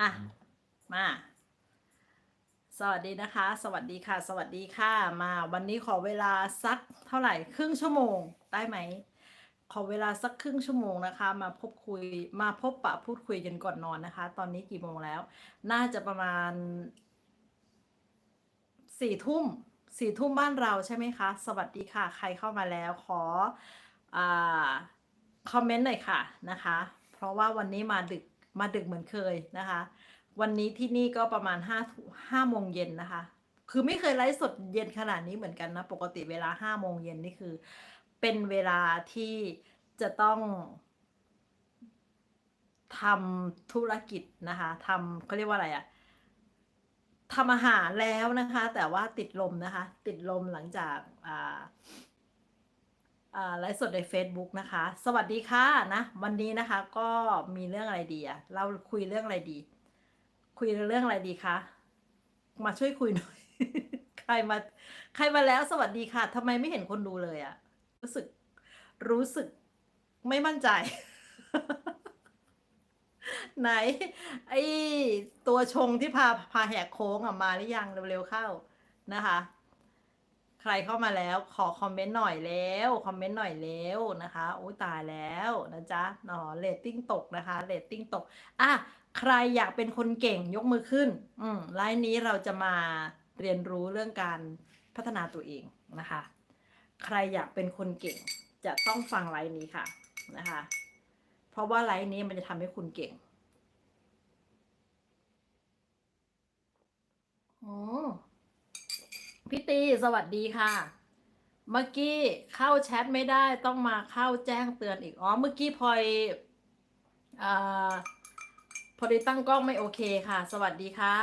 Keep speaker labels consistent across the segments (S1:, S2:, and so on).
S1: อะ มา สวัสดีนะคะ สวัสดีค่ะ สวัสดีค่ะ มาวันนี้ขอเวลาสักเท่าไหร่ครึ่งชั่วโมงได้ไหม ขอเวลาสักครึ่งชั่วโมงนะคะ มาพบคุยมาพบปะพูดคุยกันก่อนนอนนะคะ ตอนนี้กี่โมงแล้ว น่าจะประมาณสี่ทุ่มสี่ทุ่มบ้านเราใช่ไหมคะ สวัสดีค่ะ ใครเข้ามาแล้วขออ่าคอมเมนต์หน่อยค่ะนะคะ เพราะว่าวันนี้มาดึก มาดึกเหมือนเคยนะคะ วันนี้ที่นี่ก็ประมาณห้าห้าโมงเย็นนะคะ คือไม่เคยไลฟ์สดเย็นขนาดนี้เหมือนกันนะ ปกติเวลาห้าโมงเย็นนี่คือ เป็นเวลาที่จะต้องทำธุรกิจนะคะทำเขาเรียกว่าอะไรอะทำอาหารแล้วนะคะ แต่ว่าติดลมนะคะ ติดลมหลังจากอ่าอ่า ไลฟ์สดใน Facebook นะคะ สวัสดีค่ะนะวันนี้นะคะก็มีเรื่องอะไรดีอะเราคุยเรื่องอะไรดี คุยเรื่องอะไรดีคะมาช่วยคุยหน่อย ใครมา ใครมาแล้วสวัสดีค่ะทำไมไม่เห็นคนดูเลยอะรู้สึกรู้สึกไม่มั่นใจ ไหน ไอตัวชงที่พาพาแหกโค้งอะมาหรือยังเร็วๆเข้านะคะ ใครเข้ามาแล้วขอคอมเมนต์หน่อยแล้วคอมเมนต์หน่อยแล้วนะคะโอ้ยตายแล้วนะจ๊ะอ๋อเรตติ้งตกนะคะเรตติ้งตกอะใครอยากเป็นคนเก่งยกมือขึ้น อืมไลน์นี้เราจะมาเรียนรู้เรื่องการพัฒนาตัวเองนะคะ ใครอยากเป็นคนเก่งจะต้องฟังไลน์นี้ค่ะนะคะ เพราะว่าไลน์นี้มันจะทำให้คุณเก่งโอ้ พี่ตีสวัสดีค่ะ เมื่อกี้เข้าแชทไม่ได้ต้องมาเข้าแจ้งเตือนอีกอ๋อเมื่อกี้พลอยอพอดีตั้งกล้องไม่โอเคค่ะ สวัสดีค่ะ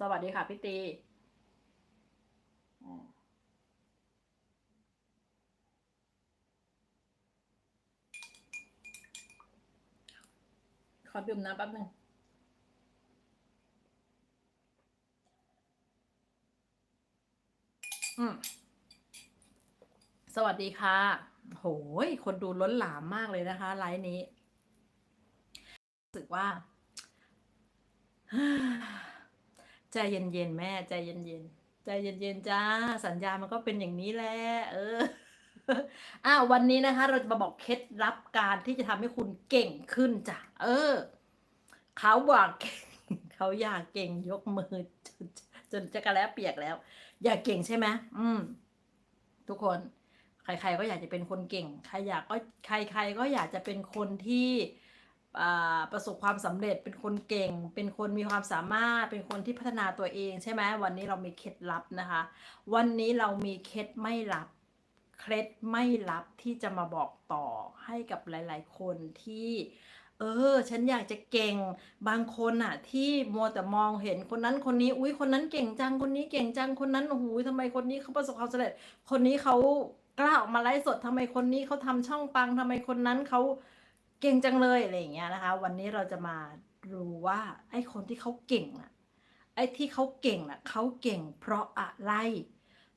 S1: สวัสดีค่ะพี่ตีอืมขอดื่มน้ำแป๊บหนึง อืม สวัสดีค่ะ โหย คนดูล้นหลามมากเลยนะคะ ไลฟ์นี้ รู้สึกว่า ใจเย็นๆ แม่ ใจเย็นๆ ใจเย็นๆ จ้า สัญญามันก็เป็นอย่างนี้แหละ เอออ้าววันนี้นะคะ เราจะมาบอกเคล็ดลับการที่จะทำให้คุณเก่งขึ้นจ้ะ เออ เขาบอกเก่งเขาอยากเก่งยกมือจนจนจะกระแล้วเปียกแล้ว อยากเก่งใช่ไหมอืม ทุกคน ใคร ๆ ก็อยากจะเป็นคนเก่ง ใครอยากก็ใคร ๆ ก็อยากจะเป็นคนที่อ่าประสบความสำเร็จเป็นคนเก่ง เป็นคนมีความสามารถเป็นคนที่พัฒนาตัวเองใช่ไหมวันนี้เรามีเคล็ดลับนะคะ วันนี้เรามีเคล็ดไม่ลับเคล็ดไม่ลับที่จะมาบอกต่อให้กับหลาย ๆ คนที่ เออ ฉันอยากจะเก่งบางคนอะที่มัวแต่มองเห็นคนนั้นคนนี้อุ้ยคนนั้นเก่งจังคนนี้เก่งจังคนนั้นโอ้โหทำไมคนนี้เขาประสบความสำเร็จ คนนี้เขากล้าออกมาไลฟ์สดทำไมคนนี้เขาทำช่องปังทำไมคนนั้นเขาเก่งจังเลยอะไรอย่างเงี้ยนะคะ วันนี้เราจะมาดูว่าไอ้คนที่เขาเก่งน่ะไอ้ที่เขาเก่งน่ะเขาเก่งเพราะอะไร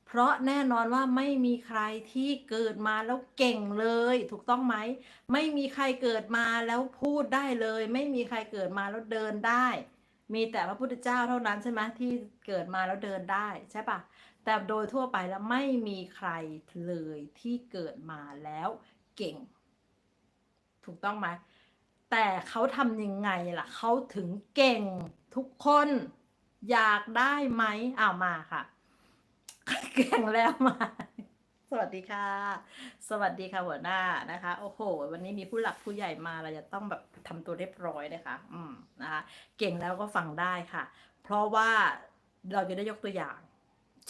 S1: เพราะแน่นอนว่าไม่มีใครที่เกิดมาแล้วเก่งเลย ถูกต้องไหม ไม่มีใครเกิดมาแล้วพูดได้เลย ไม่มีใครเกิดมาแล้วเดินได้ มีแต่พระพุทธเจ้าเท่านั้นใช่ไหมที่เกิดมาแล้วเดินได้ใช่ปะแต่โดยทั่วไปแล้วไม่มีใครเลยที่เกิดมาแล้วเก่ง ถูกต้องไหมแต่เขาทำยังไงล่ะเขาถึงเก่งทุกคนอยากได้ไหมอ้าวมาค่ะ เก่งแล้วมา สวัสดีค่ะ สวัสดีค่ะหัวหน้านะคะ โอ้โห วันนี้มีผู้หลักผู้ใหญ่มาเราจะต้องแบบทำตัวเรียบร้อยนะคะ อืมนะคะ เก่งแล้วก็ฟังได้ค่ะ เพราะว่าเราจะได้ยกตัวอย่าง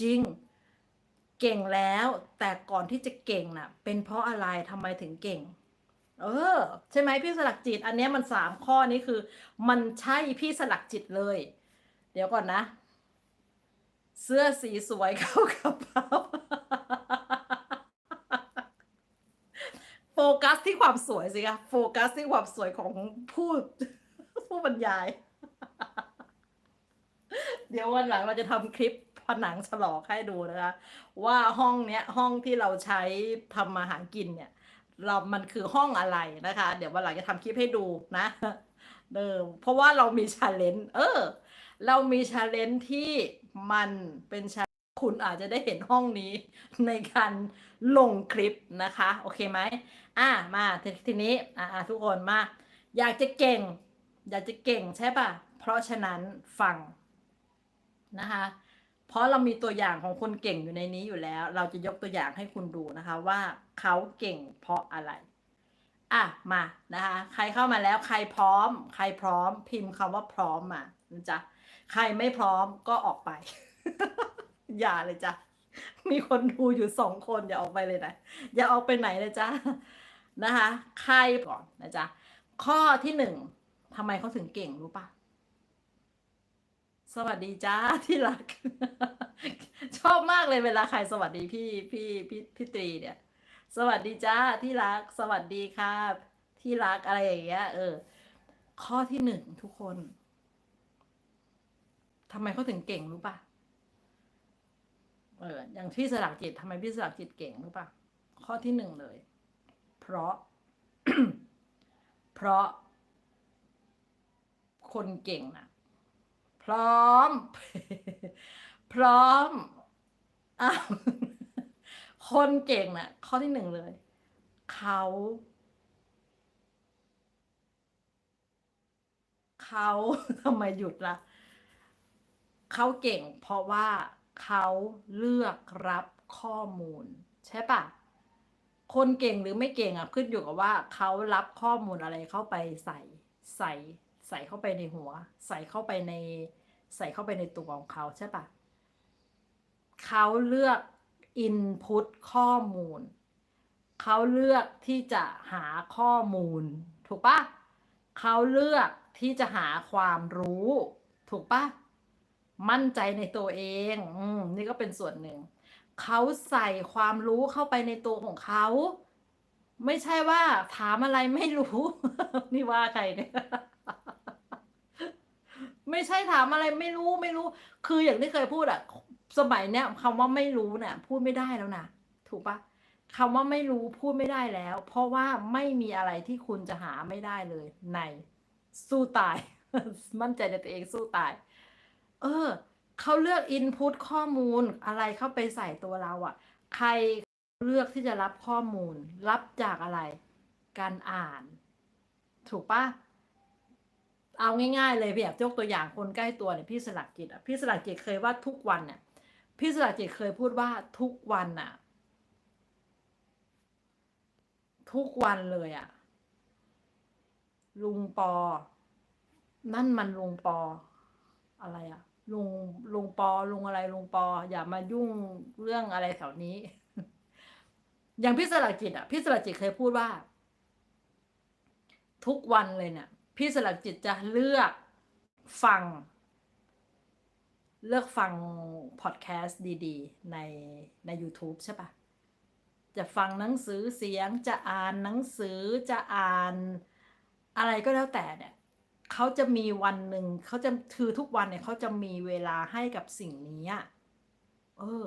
S1: จริง เก่งแล้วแต่ก่อนที่จะเก่งน่ะ เป็นเพราะอะไรทำไมถึงเก่ง เออ ใช่ไหมพี่สลักจิต อันนี้มันสามข้อนี้คือ มันใช่พี่สลักจิตเลย เดี๋ยวก่อนนะ เสื้อสีสวยเข้ากระเป๋าโฟกัสที่ความสวยสิคะโฟกัสที่ความสวยของผู้ผู้บรรยาย เดี๋ยววันหลังเราจะทำคลิปผนังฉลอกให้ดูนะคะ ว่าห้องเนี้ยห้องที่เราใช้ทำมาหากินเนี่ย เรา มันคือห้องอะไรนะคะ เดี๋ยววันหลังจะทำคลิปให้ดูนะเออเพราะว่าเรามีชาเลนจ์เออ เรามีชาเลนจ์ที่ มันเป็นชาคุณอาจจะได้เห็นห้องนี้ในการลงคลิปนะคะ โอเคไหมอะมาททีนี้อะทุกคนมา อยากจะเก่ง อยากจะเก่งใช่ป่ะเพราะฉะนั้นฟังนะคะ เพราะเรามีตัวอย่างของคนเก่งอยู่ในนี้อยู่แล้ว เราจะยกตัวอย่างให้คุณดูนะคะว่าเขาเก่งเพราะอะไรอะมานะคะ ใครเข้ามาแล้วใครพร้อม ใครพร้อมพิมพ์คำว่าพร้อมมานะจ๊ะ ใครไม่พร้อมก็ออกไป อย่าเลยจ้ะ มีคนดูอยู่สองคนอย่าออกไปเลยนะ อย่าออกไปไหนเลยจ้ะนะคะ ใครก่อนนะจ๊ะ ข้อที่หนึ่งทำไมเขาถึงเก่งรู้ปะสวัสดีจ้าที่รัก ชอบมากเลยเวลาใครสวัสดีพี่พี่พี่พี่ตรีเนี่ย สวัสดีจ้าที่รัก สวัสดีค่ะที่รักอะไรอย่างเงี้ยเออ ข้อที่หนึ่งทุกคน ทำไมเขาถึงเก่งรู้ปะเอออย่างพี่สลักจิตทำไมพี่สลักจิตเก่งรู้ปะข้อที่หนึ่งเลย เพราะ เพราะ คนเก่งนะพร้อม พร้อมอ้าวคนเก่งนะ่ะ ข้อที่หนึ่งเลย เขาเขาทำไมหยุดละ่ะ เขาเก่งเพราะว่าเขาเลือกรับข้อมูล ใช่ปะคนเก่งหรือไม่เก่งอะขึ้นอยู่กับว่าเขารับข้อมูลอะไรเข้าไปใส่ใส่ใส่เข้าไปในหัว ใส่เข้าไปในใส่เข้าไปในตัวของเขาใช่ปะเขาเลือกอินพุตข้อมูล เขาเลือกที่จะหาข้อมูล ถูกปะเขาเลือกที่จะหาความรู้ ถูกปะ มั่นใจในตัวเองอืมนี่ก็เป็นส่วนหนึ่ง เขาใส่ความรู้เข้าไปในตัวของเขา ไม่ใช่ว่าถามอะไรไม่รู้ นี่ว่าใครเนี่ยไม่ใช่ถามอะไรไม่รู้ไม่รู้ คืออย่างที่เคยพูดอะสมัยเนี้ยคำว่าไม่รู้เนี่ยพูดไม่ได้แล้วนะถูกปะคำว่าไม่รู้พูดไม่ได้แล้ว เพราะว่าไม่มีอะไรที่คุณจะหาไม่ได้เลยในสู้ตาย มั่นใจในตัวเองสู้ตาย เออเขาเลือกอินพุตข้อมูลอะไรเข้าไปใส่ตัวเราอะ่ะ ใครเลือกที่จะรับข้อมูล รับจากอะไร การอ่าน ถูกปะเอาง่ายๆเลยพี่แบบยกตัวอย่างคนใกล้ตัวเนี่ยพี่สลักจิตอะพี่สลักจิตเคยว่าทุกวันเนี่ยพี่สลักจิตเคยพูดว่าทุกวันน่ะ ทุกวันเลยอะ ลุงปอ นั่นมันลุงปออะไรอะ ลุงลุงปอลุงอะไรลุงปอ อย่ามายุ่งเรื่องอะไรแถวนี้ อย่างพี่สลักจิตอะพี่สลักจิตเคยพูดว่า ทุกวันเลยเนี่ยพี่สลักจิตจะเลือกฟัง เลือกฟังพอดแคสต์ดีๆ ในใน YouTube ใช่ปะจะฟังหนังสือเสียงจะอ่านหนังสือจะอ่านอะไรก็แล้วแต่เนี่ย เขาจะมีวันหนึ่งเขาจะคือทุกวันเนี่ยเขาจะมีเวลาให้กับสิ่งนี้เออ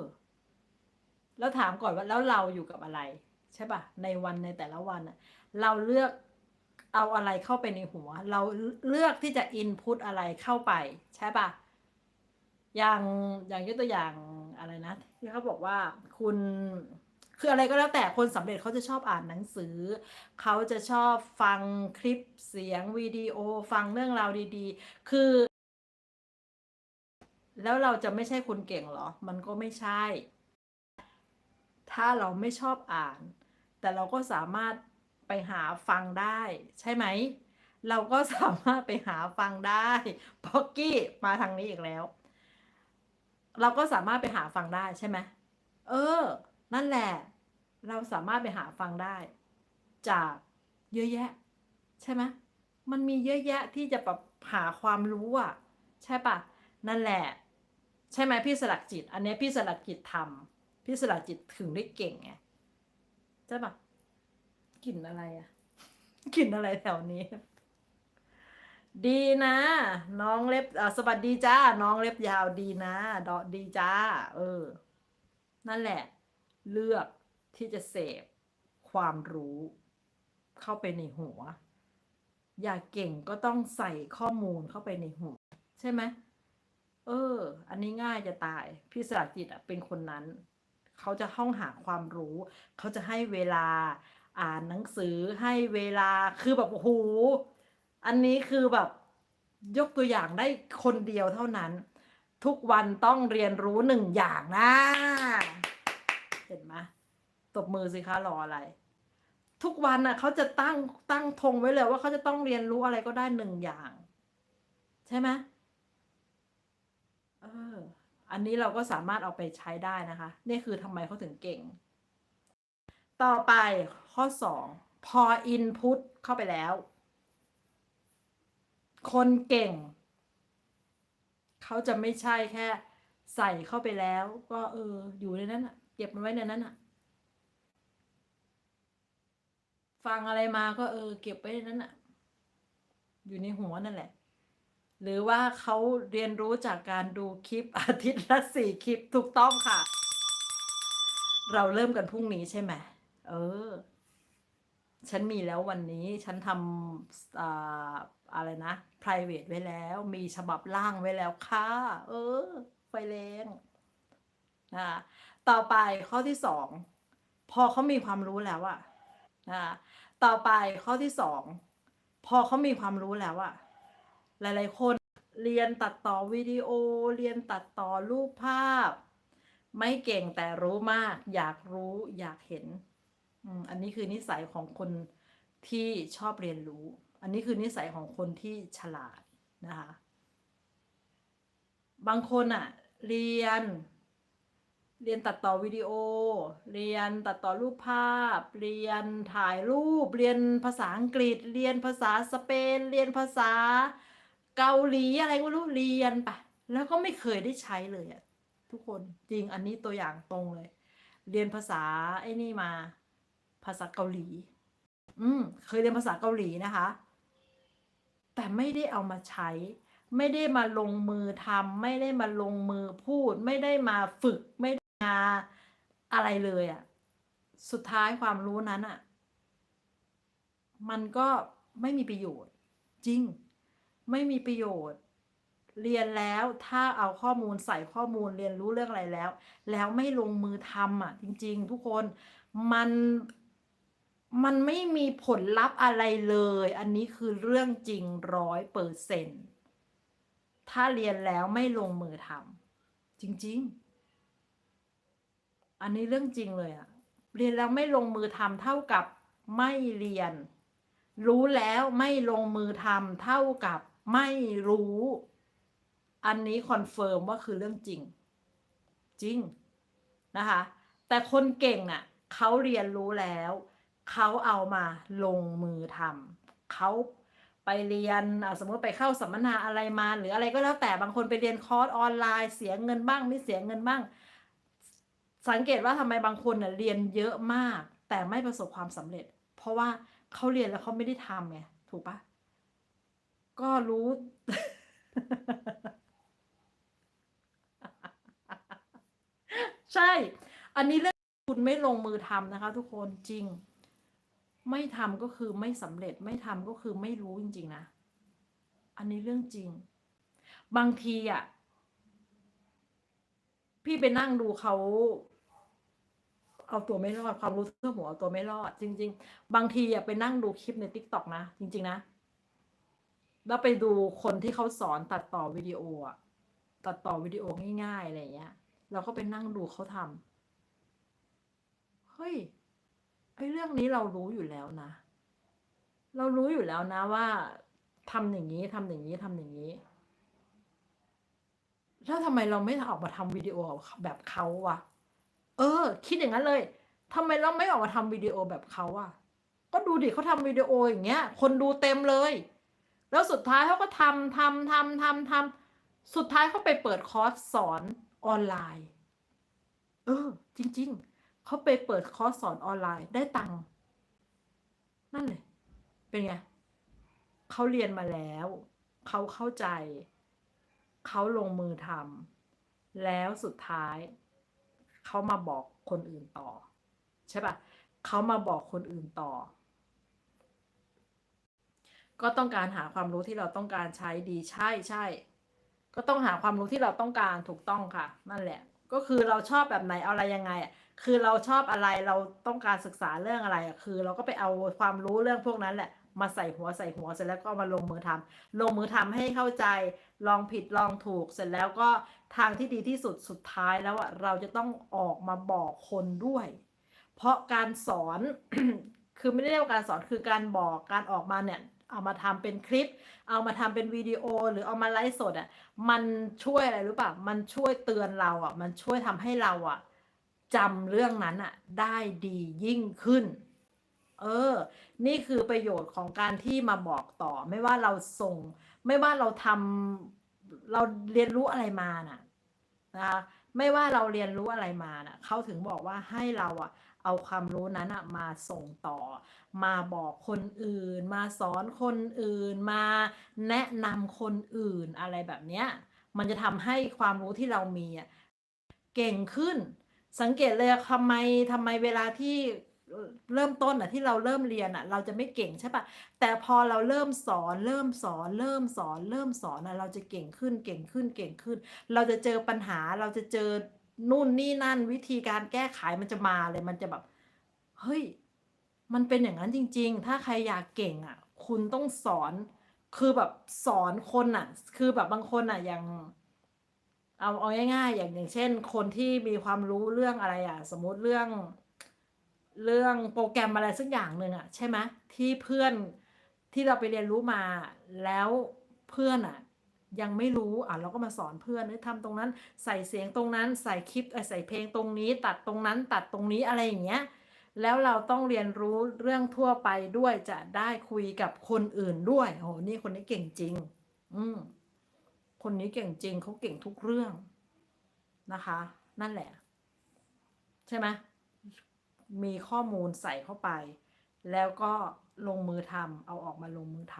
S1: แล้วถามก่อนว่าแล้วเราอยู่กับอะไร ใช่ปะในวันในแต่ละวันเราเลือกเอาอะไรเข้าไปในหัว เราเลือกที่จะอินพุตอะไรเข้าไป ใช่ป่ะ อย่างอย่างยกตัวอย่างอะไรนะที่เขาบอกว่าคุณ คืออะไรก็แล้วแต่คนสำเร็จเขาจะชอบอ่านหนังสือ เขาจะชอบฟังคลิปเสียงวิดีโอ ฟังเรื่องราวดีๆ คือ แล้วเราจะไม่ใช่คนเก่งหรอ มันก็ไม่ใช่ ถ้าเราไม่ชอบอ่าน แต่เราก็สามารถไปหาฟังได้ ใช่ไหม เราก็สามารถไปหาฟังได้พ็อกกี้มาทางนี้อีกแล้ว เราก็สามารถไปหาฟังได้ใช่ไหมเออ นั่นแหละ เราสามารถไปหาฟังได้ จากเยอะแยะ ใช่ไหมมันมีเยอะแยะที่จะแบบหาความรู้อะ ใช่ปะนั่นแหละ ใช่ไหมพี่สลักจิต อันนี้พี่สลักจิตทำพี่สลักจิตถึงได้เก่งไงใช่ปะกลิ่นอะไรอะกลิ่นอะไรแถวนี้ ดีนะ น้องเล็บสวัสดีจ้า น้องเล็บยาวดีนะดอดีจ้า เออ นั่นแหละ เลือกที่จะเสพความรู้เข้าไปในหัว อยากเก่งก็ต้องใส่ข้อมูลเข้าไปในหัว ใช่ไหมเออ อันนี้ง่ายจะตาย พี่สลักจิตอะเป็นคนนั้น เขาจะห้องหาความรู้ เขาจะให้เวลาอ่านหนังสือให้เวลาคือแบบโอ้โหอันนี้คือแบบยกตัวอย่างได้คนเดียวเท่านั้น ทุกวันต้องเรียนรู้หนึ่งอย่างนะ เห็นไหมตบมือสิคะรออะไร ทุกวันน่ะเขาจะตั้งตั้งธงไว้เลยว่าเขาจะต้องเรียนรู้อะไรก็ได้หนึ่งอย่าง ใช่ไหมเออ อันนี้เราก็สามารถเอาไปใช้ได้นะคะ นี่คือทำไมเขาถึงเก่ง ต่อไปข้อสองพอ input เข้าไปแล้ว คนเก่ง เขาจะไม่ใช่แค่ใส่เข้าไปแล้ว ก็เออ อยู่ในนั้นอะ เก็บมันไว้ในนั้นอะฟังอะไรมาก็เออ เก็บไว้ในนั้นอะอยู่ในหัวนั่นแหละ หรือว่าเขาเรียนรู้จากการดูคลิปอาทิตย์ละสี่คลิปถูกต้องค่ะ เราเริ่มกันพรุ่งนี้ใช่ไหมเออ ฉันมีแล้ววันนี้ฉันทำอ่าอะไรนะ private ไว้แล้ว มีฉบับล่างไว้แล้วค่ะ เออ ไฟแรงนะ ต่อไปข้อที่สองพอเขามีความรู้แล้วอะนะต่อไปข้อที่สองพอเขามีความรู้แล้วอะหลายๆ คนเรียนตัดต่อวิดีโอ เรียนตัดต่อรูปภาพ ไม่เก่งแต่รู้มาก อยากรู้อยากเห็นอันนี้คือนิสัยของคนที่ชอบเรียนรู้ อันนี้คือนิสัยของคนที่ฉลาดนะคะบางคนอะเรียน เรียนตัดต่อวิดีโอ เรียนตัดต่อรูปภาพ เรียนถ่ายรูป เรียนภาษาอังกฤษ เรียนภาษาสเปน เรียนภาษาเกาหลีอะไรก็รู้ เรียนไป แล้วก็ไม่เคยได้ใช้เลยอะทุกคน จริงอันนี้ตัวอย่างตรงเลย เรียนภาษาไอ้นี่มา ภาษาเกาหลี อืม เคยเรียนภาษาเกาหลีนะคะ แต่ไม่ได้เอามาใช้ ไม่ได้มาลงมือทำ ไม่ได้มาลงมือพูด ไม่ได้มาฝึก ไม่าอะไรเลยอะ่ะ สุดท้ายความรู้นั้นอะ่ะ มันก็ไม่มีประโยชน์ จริง ไม่มีประโยชน์ เรียนแล้วถ้าเอาข้อมูลใส่ข้อมูลเรียนรู้เรื่องอะไรแล้ว แล้วไม่ลงมือทำอะ จริง ๆ ทุกคนมันมันไม่มีผลลัพธ์อะไรเลย อันนี้คือเรื่องจริงร้อยเปอร์เซนถ้าเรียนแล้วไม่ลงมือทำจริง ๆ อันนี้เรื่องจริงเลยอะเรียนแล้วไม่ลงมือทำเท่ากับไม่เรียน รู้แล้วไม่ลงมือทำเท่ากับไม่รู้ อันนี้คอนเฟิร์มว่าคือเรื่องจริง จริงนะคะ แต่คนเก่งน่ะเขาเรียนรู้แล้ว เขาเอามาลงมือทำเขาไปเรียนอะสมมติไปเข้าสัมมนาอะไรมา หรืออะไรก็แล้วแต่บางคนไปเรียนคอร์สออนไลน์ เสียเงินบ้างไม่เสียเงินบ้าง สังเกตว่าทำไมบางคนน่ะเรียนเยอะมาก แต่ไม่ประสบความสำเร็จ เพราะว่าเขาเรียนแล้วเขาไม่ได้ทำไงถูกปะก็รู้ ใช่ อันนี้เรื่องคุณไม่ลงมือทำนะคะ ทุกคนจริง ไม่ทำก็คือไม่สำเร็จไม่ทำก็คือไม่รู้จริง ๆ นะ อันนี้เรื่องจริง บางทีอะ พี่ไปนั่งดูเขาเอาตัวไม่รอดความรู้เรื่อหัวเอาตัวไม่รอด จริง ๆ บางทีอะไปนั่งดูคลิปในทิกตอกนะ จริง ๆ นะ แล้วไปดูคนที่เขาสอนตัดต่อวิดีโออะตัดต่อวิดีโอง่ายๆอะไรเงี้ยเราก็ไปนั่งดูเขาทำเฮ้ยไอ้เรื่องนี้เรารู้อยู่แล้วนะ เรารู้อยู่แล้วนะว่าทำอย่างนี้ทำอย่างนี้ทำอย่างนี้ แล้วทำไมเราไม่ออกมาทำวิดีโอแบบเขาวะเออ คิดอย่างนั้นเลยทำไมเราไม่ออกมาทำวิดีโอแบบเขาอะก็ดูดิเขาทำวิดีโออย่างเงี้ย คนดูเต็มเลย แล้วสุดท้ายเขาก็ทำทำทำทำทำสุดท้ายเขาไปเปิดคอร์สสอนออนไลน์ เออ จริง ๆเขาไปเปิดคอร์สสอนออนไลน์ได้ตังค์นั่นเลยเป็นไงเขาเรียนมาแล้ว เขาเข้าใจ เขาลงมือทำแล้วสุดท้าย เขามาบอกคนอื่นต่อ ใช่ปะเขามาบอกคนอื่นต่อ ก็ต้องการหาความรู้ที่เราต้องการใช้ดีใช่ใช่ก็ต้องหาความรู้ที่เราต้องการถูกต้องค่ะ นั่นแหละ ก็คือเราชอบแบบไหนเอาอะไรยังไงอะคือเราชอบอะไรเราต้องการศึกษาเรื่องอะไรอะคือ เราก็ไปเอาความรู้เรื่องพวกนั้นแหละ มาใส่หัวใส่หัวเสร็จแล้วก็มาลงมือทำลงมือทำให้เข้าใจลองผิดลองถูกเสร็จแล้วก็ทางที่ดีที่สุดสุดท้ายแล้วอะเราจะต้องออกมาบอกคนด้วย เพราะการสอนคือไม่ได้เรียกว่าการสอนคือการบอกการออกมาเนี่ยเอามาทำเป็นคลิป เอามาทำเป็นวิดีโอหรือเอามาไลฟ์สดอะ มันช่วยอะไรรู้ป่ะ มันช่วยเตือนเราอะ มันช่วยทำให้เราอะจำเรื่องนั้นอะได้ดียิ่งขึ้น เออ นี่คือประโยชน์ของการที่มาบอกต่อ ไม่ว่าเราส่ง ไม่ว่าเราทำเราเรียนรู้อะไรมาน่ะนะคะไม่ว่าเราเรียนรู้อะไรมาน่ะเขาถึงบอกว่าให้เราอะเอาความรู้นั้นอะมาส่งต่อ มาบอกคนอื่น มาสอนคนอื่น มาแนะนำคนอื่นอะไรแบบเนี้ย มันจะทำให้ความรู้ที่เรามีอะเก่งขึ้น สังเกตเลยทำไมทำไมเวลาที่ เริ่มต้นอะที่เราเริ่มเรียนอะ เราจะไม่เก่งใช่ปะแต่พอเราเริ่มสอนเริ่มสอนเริ่มสอนเริ่มสอนอะเราจะเก่งขึ้นเก่งขึ้นเก่งขึ้น เราจะเจอปัญหาเราจะเจอนู่นนี่นั่น วิธีการแก้ไขมันจะมาเลยมันจะแบบเฮ้ยมันเป็นอย่างนั้นจริง ๆ ถ้าใครอยากเก่งอะ คุณต้องสอนคือแบบสอนคนอะ คือแบบบางคนอะอย่างเอาเอาง่ายๆอย่างอย่างเช่น คนที่มีความรู้เรื่องอะไรอะ สมมติเรื่อง เรื่องโปรแกรมอะไรสักอย่างหนึ่งอะใช่ไหมที่เพื่อนที่เราไปเรียนรู้มาแล้วเพื่อนอะยังไม่รู้อะเราก็มาสอนเพื่อนเฮ้ยทำตรงนั้นใส่เสียงตรงนั้นใส่คลิปเอ่อใส่เพลงตรงนี้ ตัดตรงนั้นตัดตรงนี้อะไรอย่างเงี้ยแล้วเราต้องเรียนรู้เรื่องทั่วไปด้วยจะได้คุยกับคนอื่นด้วยโหนี่คนนี้เก่งจริง อืมคนนี้เก่งจริงเขาเก่งทุกเรื่องนะคะ นั่นแหละ ใช่ไหม มีข้อมูลใส่เข้าไป แล้วก็ลงมือทำเอาออกมาลงมือท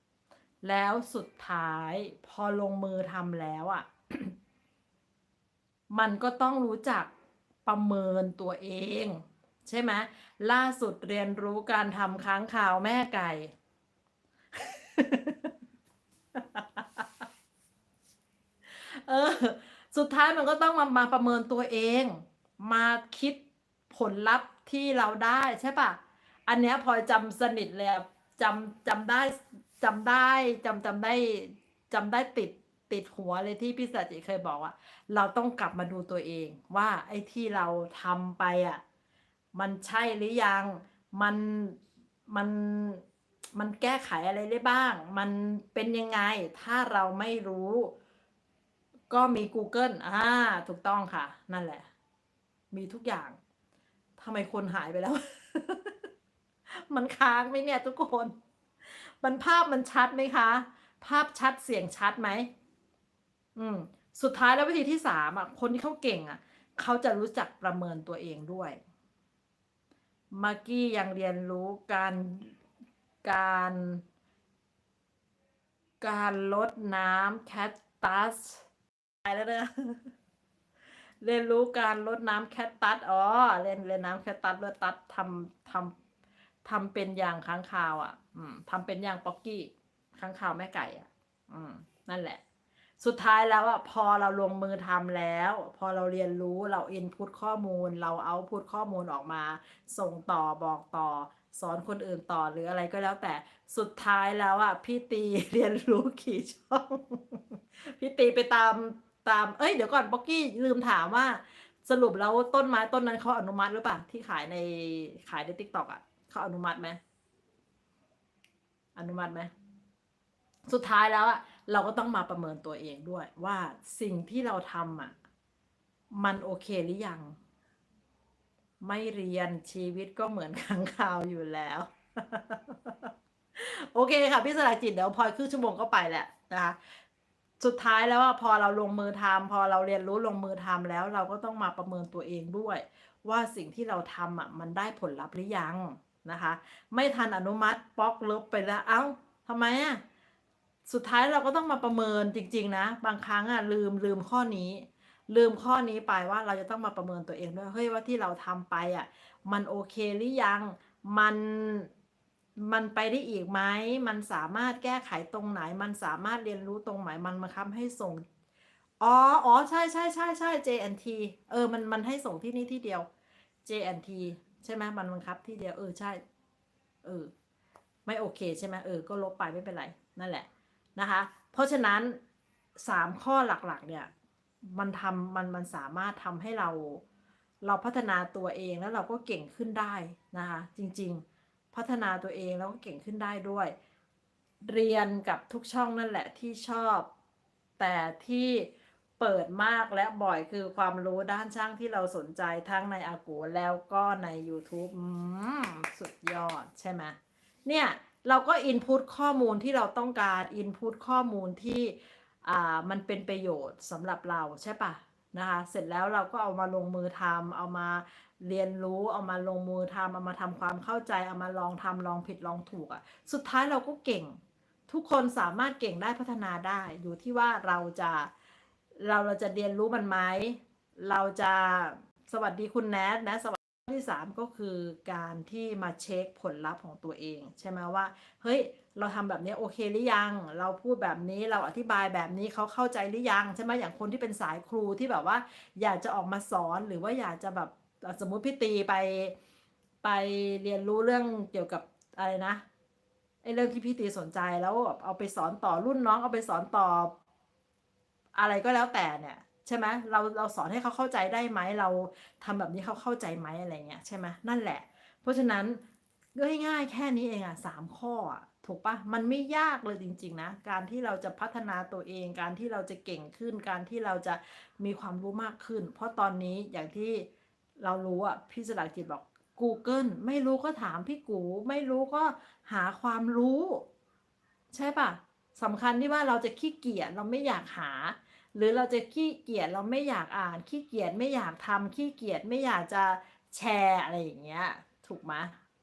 S1: ำแล้วสุดท้ายพอลงมือทำแล้วอะ่ะ มันก็ต้องรู้จักประเมินตัวเอง ใช่ไหมล่าสุดเรียนรู้การทำค้างคาวแม่ไก่ เออ สุดท้ายมันก็ต้องมามาประเมินตัวเอง มาคิด ผลลัพธ์ที่เราได้ใช่ปะอันเนี้ยพอจำสนิทเลยจำจำได้จำได้จำจำได้จำได้ติดติดหัวเลยที่พี่สัจจิเคยบอกว่า เราต้องกลับมาดูตัวเอง ว่าไอ้ที่เราทำไปอะมันใช่หรือยังมันมันมันแก้ไขอะไรได้บ้าง มันเป็นยังไง ถ้าเราไม่รู้ ก็มี Google อ่า ถูกต้องค่ะ นั่นแหละ มีทุกอย่าง ทำไมคนหายไปแล้ว มันค้างไหมเนี่ยทุกคน มันภาพมันชัดไหมคะ ภาพชัดเสียงชัดไหม อืม สุดท้ายแล้ววิธีที่สามอะ คนที่เขาเก่งอะ เขาจะรู้จักประเมินตัวเองด้วยมากกี้ยังเรียนรู้การการ การลดน้ำแคตตัสตายแล้วเนี่ย เรียนรู้การลดน้ำแคตตัสอ๋อเรียนเรียนน้ำแคตตัสลดตัสทำทำทำเป็นอย่างค้างคาวอะ อืมทำเป็นอย่างป๊อกกี้ค้างคาวแม่ไก่อะ อืม นั่นแหละ สุดท้ายแล้วอะพอเราลงมือทำแล้ว พอเราเรียนรู้เราอินพุตข้อมูล เราเอาพุตข้อมูลออกมา ส่งต่อบอกต่อ สอนคนอื่นต่อหรืออะไรก็แล้วแต่สุดท้ายแล้วอะพี่ตีเรียนรู้ขี่ช่อง พี่ตีไปตาม ตาม เอ้ยเดี๋ยวก่อนป๊อกกี้ลืมถามว่า สรุปแล้วต้นไม้ต้นนั้นเขาอนุมัติหรือเปล่าที่ขายในขายในทิกตอกอะเขาอนุมัติไหมอนุมัติไหมสุดท้ายแล้วอะเราก็ต้องมาประเมินตัวเองด้วย ว่าสิ่งที่เราทำอะมันโอเคหรือยัง ไม่เรียนชีวิตก็เหมือนค้างคาวอยู่แล้ว โอเคค่ะพี่สลายจิตเดี๋ยวพลอยครึ่งชั่วโมงก็ไปแหละนะคะ สุดท้ายแล้วพอเราลงมือทำพอเราเรียนรู้ลงมือทำแล้ว เราก็ต้องมาประเมินตัวเองด้วย ว่าสิ่งที่เราทำอะมันได้ผลลัพธ์หรือยังนะคะ ไม่ทันอนุมัติป๊อกลบไปแล้วเอ้าทำไมอะสุดท้ายเราก็ต้องมาประเมินจริง ๆ นะ บางครั้งอะลืมลืมข้อนี้ ลืมข้อนี้ไปว่าเราจะต้องมาประเมินตัวเองด้วยเฮ้ยว่าที่เราทำไปอะมันโอเคหรือยังมัน มันไปได้อีกไหม มันสามารถแก้ไขตรงไหน มันสามารถเรียนรู้ตรงไหน มันมาคับให้ส่ง อ๋อ อ๋อ ใช่ใช่ใช่ใช่ JNT เออ มัน มันให้ส่งที่นี่ที่เดียว JNT ใช่ไหมมันบังคับที่เดียว เออ ใช่ เออ ไม่โอเคใช่ไหมเออ ก็ลบไปไม่เป็นไร นั่นแหละ นะคะ เพราะฉะนั้นสามข้อหลักๆ เนี่ย มันทำมัน มันสามารถทำให้เรา เราพัฒนาตัวเองแล้วเราก็เก่งขึ้นได้นะคะ จริง ๆ พัฒนาตัวเองแล้วก็เก่งขึ้นได้ด้วย เรียนกับทุกช่องนั่นแหละที่ชอบ แต่ที่เปิดมากและบ่อยคือความรู้ด้านช่างที่เราสนใจทั้งในอากูแล้วก็ใน YouTube สุดยอดใช่ไหมเนี่ยเราก็อินพุตข้อมูลที่เราต้องการอินพุตข้อมูลที่มันเป็นประโยชน์สำหรับเราใช่ปะ นะคะ เสร็จแล้วเราก็เอามาลงมือทำเอามาเรียนรู้ เอามาลงมือทำเอามาทำความเข้าใจ เอามาลองทำลองผิดลองถูกอะ่ะ สุดท้ายเราก็เก่ง ทุกคนสามารถเก่งได้พัฒนาได้ อยู่ที่ว่าเราจะเราเราจะเรียนรู้มันไหม เราจะสวัสดีคุณแนทนะสวัสดีที่สามก็คือการที่มาเช็คผลลัพธ์ของตัวเอง ใช่ไหมว่า เฮ้ย เราทำแบบนี้โอเคหรือยัง เราพูดแบบนี้เราอธิบายแบบนี้เขาเข้าใจหรือยังใช่ไหมอย่างคนที่เป็นสายครูที่แบบว่า อยากจะออกมาสอนหรือว่าอยากจะแบบสมมุติพี่ตีไปไปเรียนรู้เรื่องเกี่ยวกับอะไรนะไอ้เรื่องที่พี่ตีสนใจแล้วเอาไปสอนต่อรุ่นน้องเอาไปสอนต่อ อะไรก็แล้วแต่เนี่ยใช่ไหมเราเราสอนให้เขาเข้าใจได้ไหมเราทำแบบนี้เขาเข้าใจไหมอะไรเงี้ยใช่ไหมนั่นแหละ เพราะฉะนั้นง่ายๆแค่นี้เองอะสามข้ออะ ถูกปะมันไม่ยากเลยจริง ๆ นะ การที่เราจะพัฒนาตัวเอง การที่เราจะเก่งขึ้น การที่เราจะมีความรู้มากขึ้น เพราะตอนนี้อย่างที่เรารู้อะพี่สลักจิตบอก Google ไม่รู้ก็ถามพี่กู ไม่รู้ก็หาความรู้ ใช่ปะสำคัญที่ว่าเราจะขี้เกียจเราไม่อยากหา หรือเราจะขี้เกียจเราไม่อยากอ่าน ขี้เกียจไม่อยากทำขี้เกียจไม่อยากจะแชร์อะไรอย่างเงี้ย ถูกไหม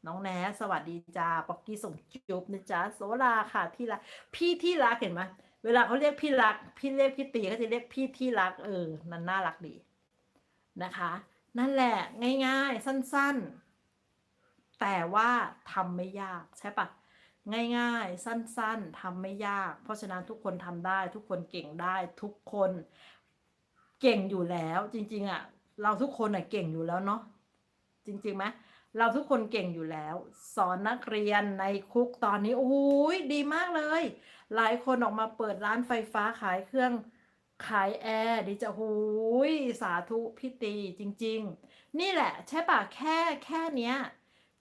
S1: น้องแนสวัสดีจ้าปอกกี้ส่งจุ๊บนะจ๊ะโซลาค่ะที่รักพี่ที่รักเห็นไหมเวลาเขาเรียกพี่รัก พี่เรียกพี่ตีเขาจะเรียกพี่ที่รัก เออนั่นน่ารักดีนะคะ นั่นแหละง่าย ๆ สั้นๆ แต่ว่าทำไม่ยากใช่ปะง่ายๆ สั้นๆทำไม่ยาก เพราะฉะนั้นทุกคนทำได้ ทุกคนเก่งได้ ทุกคนเก่งอยู่แล้ว จริง ๆอะ่ะ เราทุกคนอะเก่งอยู่แล้วเนาะจริงๆไหม เราทุกคนเก่งอยู่แล้ว สอนนักเรียนในคุกตอนนี้โอ้ยดีมากเลย หลายคนออกมาเปิดร้านไฟฟ้าขายเครื่องขายแอร์ดีจะหูยสาธุพี่ตีจริง ๆ นี่แหละ ใช่ปะแค่แค่เนี้ย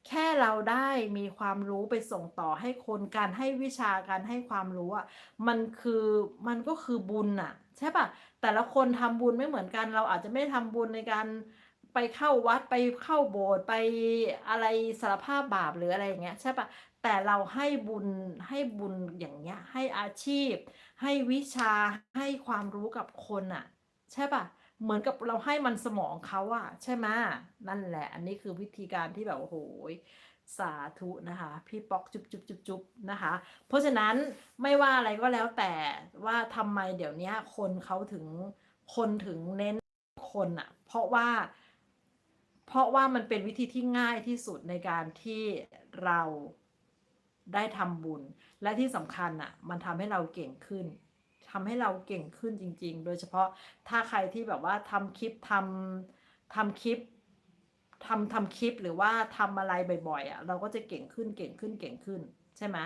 S1: แค่เราได้มีความรู้ไปส่งต่อให้คนการให้วิชาการให้ความรู้อะมันคือมันก็คือบุญอะ ใช่ปะแต่ละคนทำบุญไม่เหมือนกัน เราอาจจะไม่ทำบุญในการ ไปเข้าวัดไปเข้าโบสถ์ไปอะไรสารภาพบาปหรืออะไรอย่างเงี้ยใช่ปะแต่เราให้บุญให้บุญอย่างเงี้ย ให้อาชีพ ให้วิชาให้ความรู้กับคนอะใช่ปะเหมือนกับเราให้มันสมองเขาอะใช่ไหมนั่นแหละ อันนี้คือวิธีการที่แบบโอ้โหสาธุนะคะ พี่ป๊อกจุบจุบจุบจุบนะคะ เพราะฉะนั้นไม่ว่าอะไรก็แล้วแต่ว่าทำไมเดี๋ยวนี้คนเขาถึงคนถึงเน้นคนอะเพราะว่า เพราะว่ามันเป็นวิธีที่ง่ายที่สุดในการที่เราได้ทำบุญ และที่สำคัญอะมันทำให้เราเก่งขึ้นทำให้เราเก่งขึ้นจริง ๆ โดยเฉพาะถ้าใครที่แบบว่าทำคลิปทำทำคลิปทำทำคลิปหรือว่าทำอะไรบ่อยๆอะ เราก็จะเก่งขึ้นเก่งขึ้นเก่งขึ้น ใช่ไหม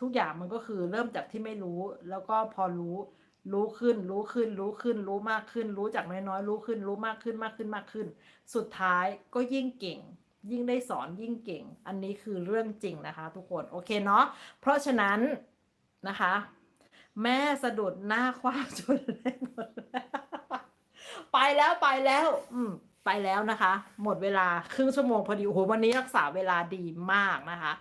S1: ทุกอย่างมันก็คือเริ่มจากที่ไม่รู้ แล้วก็พอรู้ รู้ขึ้น รู้ขึ้น รู้ขึ้น รู้มากขึ้น รู้จากน้อยๆ รู้ขึ้น รู้มากขึ้น มากขึ้น มากขึ้น สุดท้ายก็ยิ่งเก่ง ยิ่งได้สอนยิ่งเก่ง อันนี้คือเรื่องจริงนะคะ ทุกคน โอเคเนาะ เพราะฉะนั้นนะคะ แม่สะดุดหน้าคว้าจนเล่นหมดแล้วไปแล้วไปแล้ว อืม ไปแล้วนะคะ หมดเวลาครึ่งชั่วโมงพอดีโอ้โหวันนี้รักษาเวลาดีมากนะคะ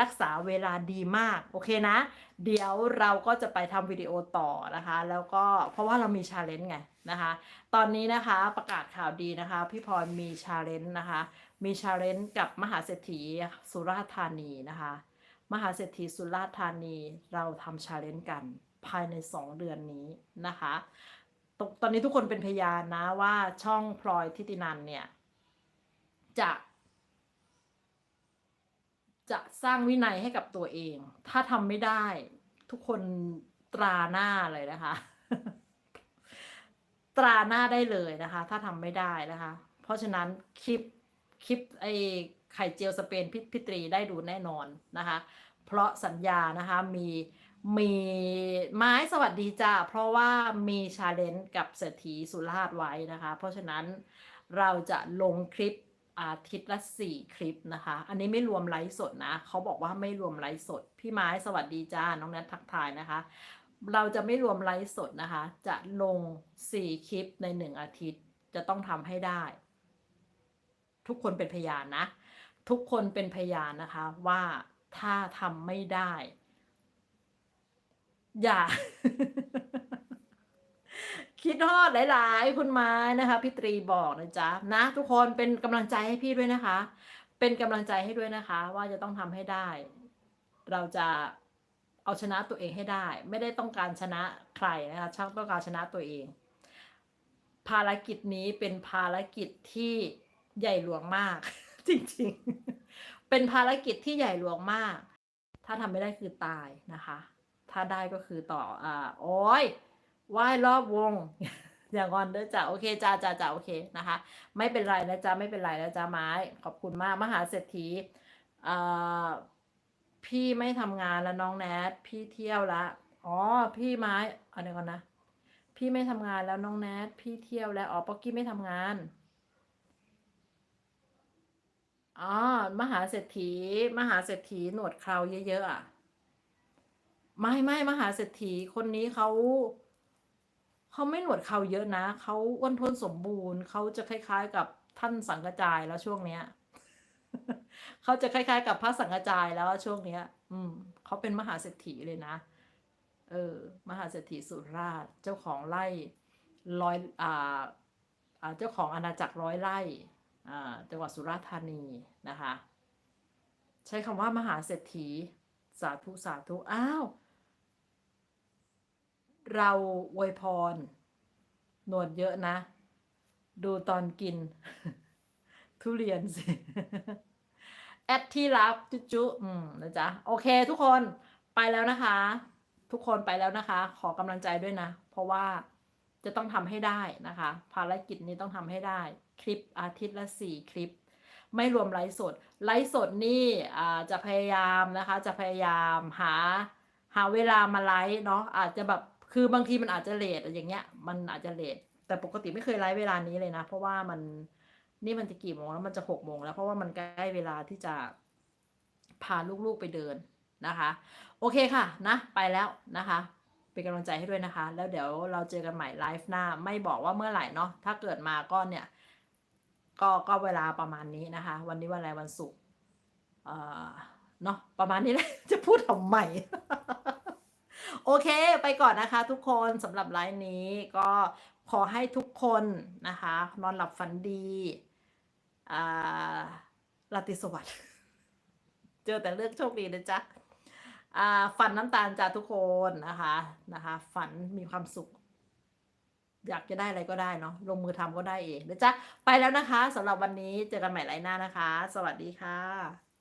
S1: รักษาเวลาดีมากโอเคนะ เดี๋ยวเราก็จะไปทำวิดีโอต่อนะคะ แล้วก็เพราะว่าเรามีชาเลนจ์ไงนะคะ ตอนนี้นะคะประกาศข่าวดีนะคะ พี่พรมีชาเลนจ์นะคะ มีชาเลนจ์กับมหาเศรษฐีสุราษฎร์ธานีนะคะ มหาเศรษฐีสุราษฎร์ธานีเราทำชาเลนจ์กันภายใน 2 เดือนนี้นะคะ ตอนนี้ทุกคนเป็นพยานนะว่าช่องพลอยทิตินันเนี่ยจะจะสร้างวินัยให้กับตัวเอง ถ้าทำไม่ได้ทุกคนตราหน้าเลยนะคะ ตราหน้าได้เลยนะคะ ถ้าทำไม่ได้นะคะ เพราะฉะนั้นคลิปคลิปไอ้ไข่เจียวสเปนพิพิตรีได้ดูแน่นอนนะคะ เพราะสัญญานะคะมี มีไม้สวัสดีจ้าเพราะว่ามีชาเลนจ์กับเศรษฐีสุราษฎร์ไว้นะคะ เพราะฉะนั้นเราจะลงคลิปอาทิตย์ละสี่คลิปนะคะ อันนี้ไม่รวมไลฟ์สดนะ เขาบอกว่าไม่รวมไลฟ์สด พี่ไม้สวัสดีจ้า น้องแนททักทายนะคะ เราจะไม่รวมไลฟ์สดนะคะ จะลงสี่คลิปในหนึ่งอาทิตย์ จะต้องทำให้ได้ ทุกคนเป็นพยานนะ ทุกคนเป็นพยานนะคะว่าถ้าทำไม่ได้ อย่า คิดฮอดหลาย ๆ คุณไม้นะคะพี่ตรีบอกนะจ๊ะนะทุกคนเป็นกำลังใจให้พี่ด้วยนะคะ เป็นกำลังใจให้ด้วยนะคะ ว่าจะต้องทำให้ได้ เราจะเอาชนะตัวเองให้ได้ ไม่ได้ต้องการชนะใครนะคะช่างต้องการชนะตัวเอง ภารกิจนี้เป็นภารกิจที่ใหญ่หลวงมาก จริง ๆ เป็นภารกิจที่ใหญ่หลวงมาก ถ้าทำไม่ได้คือตายนะคะ ถ้าได้ก็คือต่ออ่าโอ้ยว่ายรอบวง อย่างอนเด้อจ้ะโอเคจ้าจ้าจ้าโอเคนะคะ ไม่เป็นไรนะจ๊ะไม่เป็นไรนะจ๊ะไม้ ขอบคุณมากมหาเศรษฐีอ่าพี่ไม่ทำงานแล้วน้องแนทพี่เที่ยวละอ๋อพี่ไม้เอะไรก่อนนะพี่ไม่ทำงานแล้วน้องแนทพี่เที่ยวแล้วอ๋อป๊อกกี้ไม่ทำงานอ๋อมหาเศรษฐี มหาเศรษฐีหนวดเคราเยอะๆอะ ไม่ไม่มหาเศรษฐีคนนี้เขาเขาไม่หนวดเขาเยอะนะเขาอ้วนท้วนสมบูรณ์เขาจะคล้าย ๆ กับท่านสังกระจายแล้วช่วงเนี้ยเขาจะคล้าย ๆ กับพระสังกระจายแล้วช่วงเนี้ย อืมเขาเป็นมหาเศรษฐีเลยนะ เออ มหาเศรษฐีสุราษฎร์เจ้าของไร่ร้อยอ่าอ่าเจ้าของอาณาจักรร้อยไร่อ่าจังหวัดสุราษฎร์ธานีนะคะ ใช้คำว่ามหาเศรษฐี สาธุ สาธุ อ้าว เราอวยพร หนวดเยอะนะ ดูตอนกิน ทุเรียนสิ แอดที่รับจุจุอืมนะจ๊ะ โอเคทุกคนไปแล้วนะคะ ทุกคนไปแล้วนะคะ ขอกำลังใจด้วยนะ เพราะว่าจะต้องทำให้ได้นะคะ ภารกิจนี้ต้องทำให้ได้ คลิปอาทิตย์ละสี่คลิป ไม่รวมไลฟ์สด ไลฟ์สดนี่จะพยายามนะคะ จะพยายามหาหาเวลามาไลฟ์เนาะอาจจะแบบ คือบางทีมันอาจจะเลทอย่างเงี้ย มันอาจจะเลทแต่ปกติไม่เคยไลฟ์เวลานี้เลยนะ เพราะว่ามันนี่มันจะกี่โมงแล้วมันจะหกโมงแล้วเพราะว่ามันใกล้เวลาที่จะพาลูกๆไปเดินนะคะ โอเคค่ะนะไปแล้วนะคะเป็นกำลังใจให้ด้วยนะคะ แล้วเดี๋ยวเราเจอกันใหม่ไลฟ์หน้า ไม่บอกว่าเมื่อไหร่เนาะถ้าเกิดมาก็เนี่ยก็ก็เวลาประมาณนี้นะคะ วันนี้วันอะไรวันศุกร์เนาะประมาณนี้แหละจะพูดทำไม โอเค ไปก่อนนะคะทุกคนสำหรับไลฟ์นี้ก็ขอให้ทุกคนนะคะ นอนหลับฝันดีอ่าราตรีสวัสดิ์เจอแต่เรื่องโชคดีนะจ๊ะอ่าฝันน้ำตาลจ้าทุกคนนะคะนะคะ ฝันมีความสุข อยากจะได้อะไรก็ได้เนาะลงมือทำก็ได้เองนะจ๊ะไปแล้วนะคะสำหรับวันนี้เจอกันใหม่ไลน์หน้านะคะ สวัสดีค่ะ